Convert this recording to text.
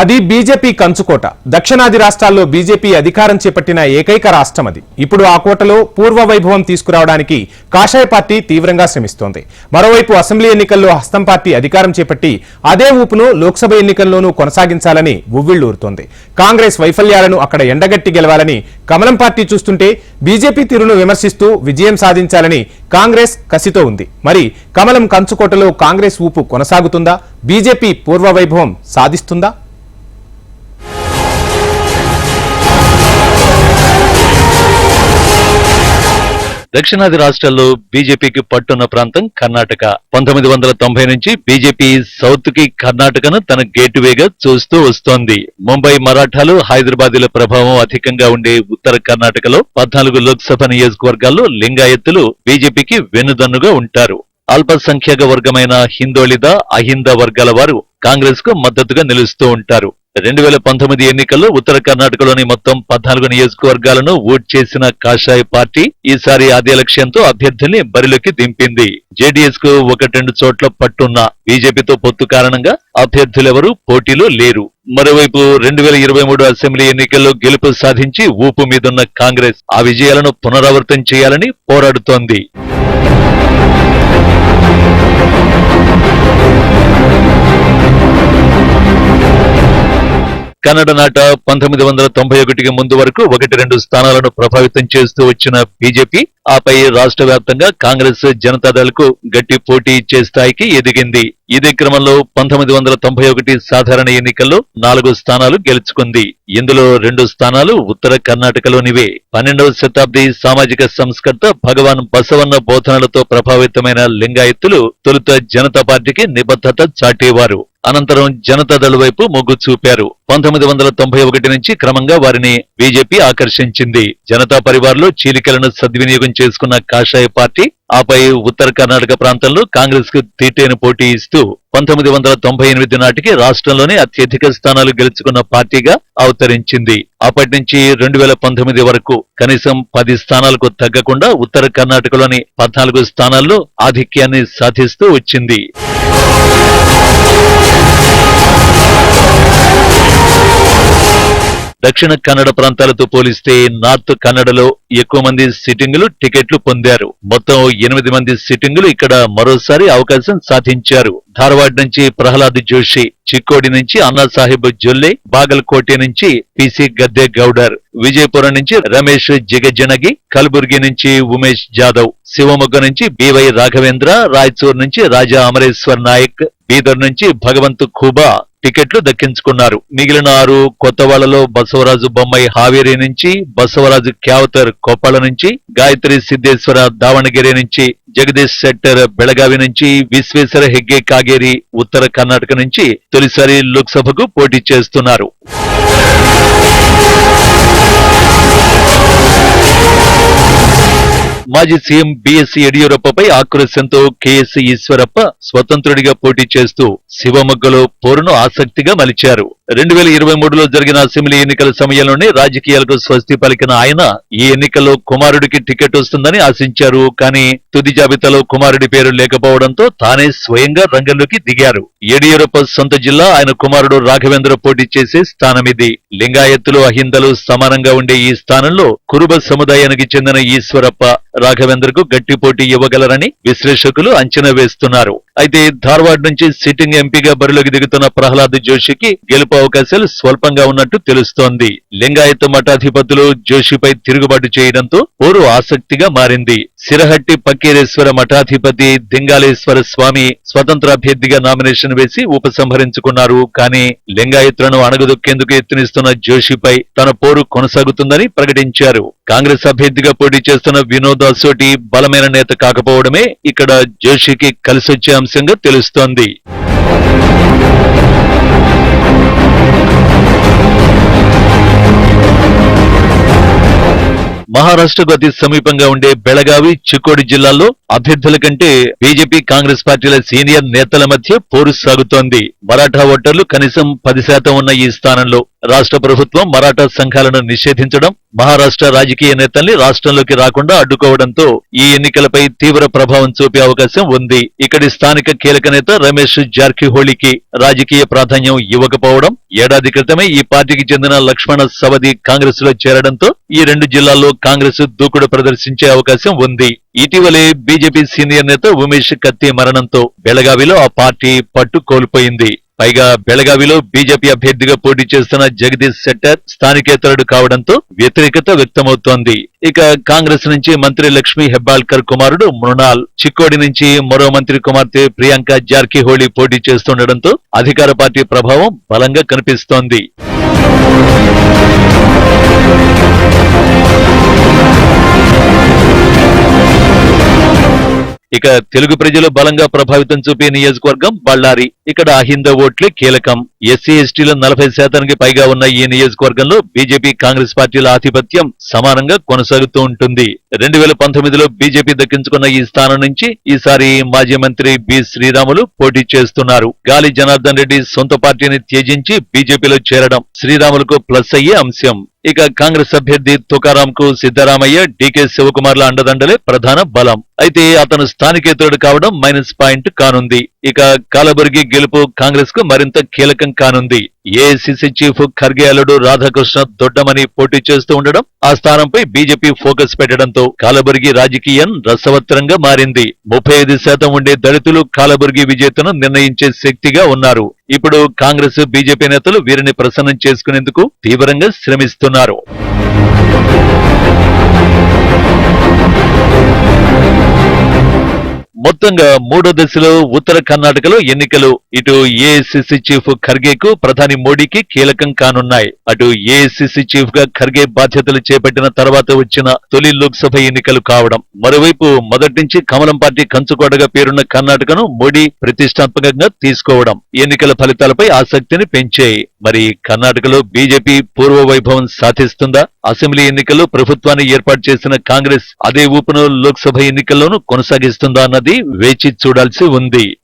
అది బీజేపీ కంచుకోట. దక్షిణాది రాష్ట్రాల్లో బీజేపీ అధికారం చేపట్టిన ఏకైక రాష్ట్రం అది. ఇప్పుడు ఆ కోటలో పూర్వ వైభవం తీసుకురావడానికి కాషాయ పార్టీ తీవ్రంగా శ్రమిస్తోంది. మరోవైపు అసెంబ్లీ ఎన్నికల్లో హస్తం పార్టీ అధికారం చేపట్టి అదే ఊపును లోక్సభ ఎన్నికల్లోనూ కొనసాగించాలని ఉవ్విళ్ళూరుతోంది కాంగ్రెస్ వైఫల్యాలను అక్కడ ఎండగట్టి గెలవాలని కమలం పార్టీ చూస్తుంటే బీజేపీ తీరును విమర్శిస్తూ విజయం సాధించాలని కాంగ్రెస్ కసితో ఉంది. మరి కమలం కంచుకోటలో కాంగ్రెస్ ఊపు కొనసాగుతుందా? బీజేపీ పూర్వ వైభవం సాధిస్తుందా? దక్షిణాది రాష్ట్రాల్లో బీజేపీకి పట్టున్న ప్రాంతం కర్ణాటక. పంతొమ్మిది వందల తొంభై నుంచి బీజేపీ సౌత్కి కర్ణాటకను తన గేటువేగా చూస్తూ వస్తోంది. ముంబై మరాఠాలు హైదరాబాదీల ప్రభావం అధికంగా ఉండే ఉత్తర కర్ణాటకలో పద్నాలుగు లోక్సభ నియోజకవర్గాల్లో లింగాయత్తులు బీజేపీకి వెన్నుదన్నుగా ఉంటారు. అల్పసంఖ్యాక వర్గమైన హిందోళిద అహింద వర్గాల వారు కాంగ్రెస్కు మద్దతుగా నిలుస్తూ ఉంటారు. రెండు వేల పంతొమ్మిది ఎన్నికల్లో ఉత్తర కర్ణాటకలోని మొత్తం పద్నాలుగు నియోజకవర్గాలను ఓట్ చేసిన కాషాయ పార్టీ ఈసారి అదే లక్ష్యంతో అభ్యర్థుల్ని బరిలోకి దింపింది. జేడీఎస్కు ఒకటెండు రెండు చోట్ల పట్టున్న బీజేపీతో పొత్తు కారణంగా అభ్యర్థులెవరూ పోటీలో లేరు. మరోవైపు రెండు వేల ఇరవై మూడు అసెంబ్లీ ఎన్నికల్లో గెలుపు సాధించి ఊపు మీదున్న కాంగ్రెస్ ఆ విజయాలను పునరావృతం చేయాలని పోరాడుతోంది. కన్నడ నాట పంతొమ్మిది వందల తొంభై ఒకటికి ముందు వరకు ఒకటి రెండు స్థానాలను ప్రభావితం చేస్తూ వచ్చిన బీజేపీ ఆపై రాష్ట్ర వ్యాప్తంగా కాంగ్రెస్ జనతాదళకు గట్టి పోటీ ఇచ్చే స్థాయికి ఎదిగింది. ఇదే క్రమంలో పంతొమ్మిది వందల తొంభై ఒకటి సాధారణ ఎన్నికల్లో నాలుగు స్థానాలు గెలుచుకుంది. ఇందులో రెండు స్థానాలు ఉత్తర కర్ణాటకలోనివే. పన్నెండవ శతాబ్ది సామాజిక సంస్కర్త భగవాన్ బసవన్న బోధనలతో ప్రభావితమైన లింగాయత్తులు తొలుత జనతా పార్టీకి నిబద్ధత చాటేవారు. అనంతరం జనతాదళ వైపు మొగ్గు చూపారు. పంతొమ్మిది వందల తొంభై ఒకటి నుంచి క్రమంగా వారిని బీజేపీ ఆకర్షించింది. జనతా పరివార్లో చీలికలను సద్వినియోగం చేసుకున్న కాషాయ పార్టీ ఆపై ఉత్తర కర్ణాటక ప్రాంతంలో కాంగ్రెస్కు తీటైన పోటీ ఇస్తూ పంతొమ్మిది వందల తొంభై ఎనిమిది నాటికి రాష్ట్రంలోనే అత్యధిక స్థానాలు గెలుచుకున్న పార్టీగా అవతరించింది. అప్పటి నుంచి రెండు వేల పంతొమ్మిది వరకు కనీసం పది స్థానాలకు తగ్గకుండా ఉత్తర కర్ణాటకలోని పద్నాలుగు స్థానాల్లో ఆధిక్యాన్ని సాధిస్తూ వచ్చింది. దక్షిణ కన్నడ ప్రాంతాలతో పోలిస్తే నార్త్ కన్నడలో ఎక్కువ మంది సిట్టింగులు టికెట్లు పొందారు. మొత్తం ఎనిమిది మంది సిట్టింగులు ఇక్కడ మరోసారి అవకాశం సాధించారు. ధారవాడ్ నుంచి ప్రహ్లాద్ జోషి చిక్కోడి నుంచి అన్నా సాహిబ్ జొల్లె బాగల్కోటె నుంచి పిసి గద్దె గౌడర్ విజయపురం నుంచి రమేష్ జిగజనగి కల్బుర్గి నుంచి ఉమేష్ జాదవ్ శివమొగ్గ నుంచి బివై రాఘవేంద్ర రాయచూర్ నుంచి రాజా అమరేశ్వర్ నాయక్ బీదర్ నుంచి భగవంత్ ఖూబా టికెట్లు దక్కించుకున్నారు. మిగిలిన ఆరు కొత్త వాళ్ళలో బసవరాజు బొమ్మాయి హావేరి నుంచి బసవరాజు క్యావతర్ కోపాల నుంచి గాయత్రి సిద్ధేశ్వర దావణగిరి నుంచి జగదీష్ శెట్టర్ బెళగావి నుంచి విశ్వేశ్వర హెగ్గే కాగేరి ఉత్తర కర్ణాటక నుంచి తొలిసారి లోక్సభకు పోటీ చేస్తున్నారు. మాజీ సీఎం బిఎస్ యడియూరప్పపై ఆక్రోశంతో కేఎస్ ఈశ్వరప్ప స్వతంత్రుడిగా పోటీ చేస్తూ శివమొగ్గలో పోరును ఆసక్తిగా మలిచారు. రెండు వేల ఇరవై మూడులో జరిగిన అసెంబ్లీ ఎన్నికల సమయంలోనే రాజకీయాలకు స్వస్తి పలికిన ఆయన ఈ ఎన్నికల్లో కుమారుడికి టికెట్ వస్తుందని ఆశించారు. కానీ తుది జాబితాలో కుమారుడి పేరు లేకపోవడంతో తానే స్వయంగా రంగంలోకి దిగారు. యడియూరప్ప సొంత జిల్లా ఆయన కుమారుడు రాఘవేంద్ర పోటీ చేసే స్థానమిది. లింగాయత్తులు అహిందలు సమానంగా ఉండే ఈ స్థానంలో కురుబ సముదాయానికి చెందిన ఈశ్వరప్ప రాఘవేంద్రకు గట్టి పోటీ ఇవ్వగలరని విశ్లేషకులు అంచనా వేస్తున్నారు. అయితే ధార్వాడ్ నుంచి సిట్టింగ్ ఎంపీగా బరిలోకి దిగుతున్న ప్రహ్లాద్ జోషికి గెలుపు అవకాశాలు స్వల్పంగా ఉన్నట్టు తెలుస్తోంది. లింగాయత్ మఠాధిపతులు జోషిపై తిరుగుబాటు చేయడంతో పోరు ఆసక్తిగా మారింది. సిరహట్టి పక్కీరేశ్వర మఠాధిపతి దింగాలేశ్వర స్వామి స్వతంత్ర అభ్యర్థిగా నామినేషన్ వేసి ఉపసంహరించుకున్నారు. కానీ లింగాయత్లను అణగదొక్కేందుకు యత్నిస్తున్న జోషిపై తన పోరు కొనసాగుతుందని ప్రకటించారు. కాంగ్రెస్ అభ్యర్థిగా పోటీ చేస్తున్న వినోద్ అసోటి బలమైన నేత కాకపోవడమే ఇక్కడ జోషికి కలిసొచ్చే అంశంగా తెలుస్తోంది. మహారాష్ట్రకు అతి సమీపంగా ఉండే బెళగావి చిక్కోడి జిల్లాల్లో అభ్యర్థుల కంటే బీజేపీ కాంగ్రెస్ పార్టీల సీనియర్ నేతల మధ్య పోరు సాగుతోంది. మరాఠా ఓటర్లు కనీసం పది శాతం ఉన్న ఈ స్థానంలో రాష్ట్ర ప్రభుత్వం మరాఠా సంఘాలను నిషేధించడం మహారాష్ట్ర రాజకీయ నేతల్ని రాష్ట్రంలోకి రాకుండా అడ్డుకోవడంతో ఈ ఎన్నికలపై తీవ్ర ప్రభావం చూపే అవకాశం ఉంది. ఇక్కడి స్థానిక కీలక నేత రమేష్ జార్కిహోళికి రాజకీయ ప్రాధాన్యం ఇవ్వకపోవడం ఏడాది క్రితమే ఈ పార్టీకి చెందిన లక్ష్మణ సవది కాంగ్రెస్లో చేరడంతో ఈ రెండు జిల్లాల్లో కాంగ్రెస్ దూకుడు ప్రదర్శించే అవకాశం ఉంది. ఇటీవలే బీజేపీ సీనియర్ నేత ఉమేష్ కత్తి మరణంతో బెళగావిలో ఆ పార్టీ పట్టు కోల్పోయింది. పైగా బెళగావిలో బీజేపీ అభ్యర్థిగా పోటీ చేస్తున్న జగదీష్ శెట్టర్ స్థానికేతరుడు కావడంతో వ్యతిరేకత వ్యక్తమవుతోంది. ఇక కాంగ్రెస్ నుంచి మంత్రి లక్ష్మీ హెబ్బాల్కర్ కుమారుడు మృణాల్ చిక్కోడి నుంచి మరో మంత్రి కుమార్తె ప్రియాంక జార్కిహోళీ పోటీ చేస్తుండటంతో అధికార పార్టీ ప్రభావం బలంగా కనిపిస్తోంది. ఇక తెలుగు ప్రజలు బలంగా ప్రభావితం చూపే నియోజకవర్గం బళ్ళారి. ఇక్కడ అహింద ఓట్లే కీలకం. ఎస్సీ ఎస్టీలో నలభై శాతానికి పైగా ఉన్న ఈ నియోజకవర్గంలో బీజేపీ కాంగ్రెస్ పార్టీల ఆధిపత్యం సమానంగా కొనసాగుతూ ఉంటుంది. రెండు వేల పంతొమ్మిదిలో బీజేపీ దక్కించుకున్న ఈ స్థానం నుంచి ఈసారి మాజీ మంత్రి బి శ్రీరాములు పోటీ చేస్తున్నారు. గాలి జనార్దన్ రెడ్డి సొంత పార్టీని త్యజించి బీజేపీలో చేరడం శ్రీరాములకు ప్లస్ అయ్యే అంశం. ఇక కాంగ్రెస్ అభ్యర్థి తుకారాం కు సిద్దరామయ్య డీకే శివకుమార్ల అండదండలే ప్రధాన బలం. అయితే అతను స్థానికేతరుడు కావడం మైనస్ పాయింట్ కానుంది. ఇక కాలబుర్గి గెలుపు కాంగ్రెస్కు మరింత కీలకం కానుంది. ఏసీసీ చీఫ్ ఖర్గే అల్లుడు రాధాకృష్ణ దొడ్డమని పోటీ చేస్తూ ఉండడం ఆ స్థానంపై బీజేపీ ఫోకస్ పెట్టడంతో కాలబుర్గి రాజకీయం రసవత్తరంగా మారింది. ముప్పై ఐదు శాతం ఉండే దళితులు కాలబుర్గి విజేతను నిర్ణయించే శక్తిగా ఉన్నారు. ఇప్పుడు కాంగ్రెస్ బీజేపీ నేతలు వీరిని ప్రసన్నం చేసుకునేందుకు తీవ్రంగా శ్రమిస్తున్నారు. మొత్తంగా మూడో దశలో ఉత్తర కర్ణాటకలో ఎన్నికలు. ఇటు ఏఐసిసి చీఫ్ ఖర్గేకు ప్రధాని మోడీకి కీలకం కానున్నాయి. అటు ఏఐసిసి చీఫ్గా ఖర్గే బాధ్యతలు చేపట్టిన తర్వాత వచ్చిన తొలి లోక్సభ ఎన్నికలు కావడం. మరోవైపు మొదటి నుంచి కమలం పార్టీ కంచుకోటగా పేరున్న కర్ణాటకను మోడీ ప్రతిష్టాత్మకంగా తీసుకోవడం ఎన్నికల ఫలితాలపై ఆసక్తిని పెంచాయి. మరి కర్ణాటకలో బీజేపీ పూర్వ వైభవం సాధిస్తుందా? అసెంబ్లీ ఎన్నికల్లో ప్రభుత్వాన్ని ఏర్పాటు చేసిన కాంగ్రెస్ అదే ఊపును లోక్సభ ఎన్నికల్లోనూ కొనసాగిస్తుందా అన్నది వేచి చూడాల్సి ఉంది.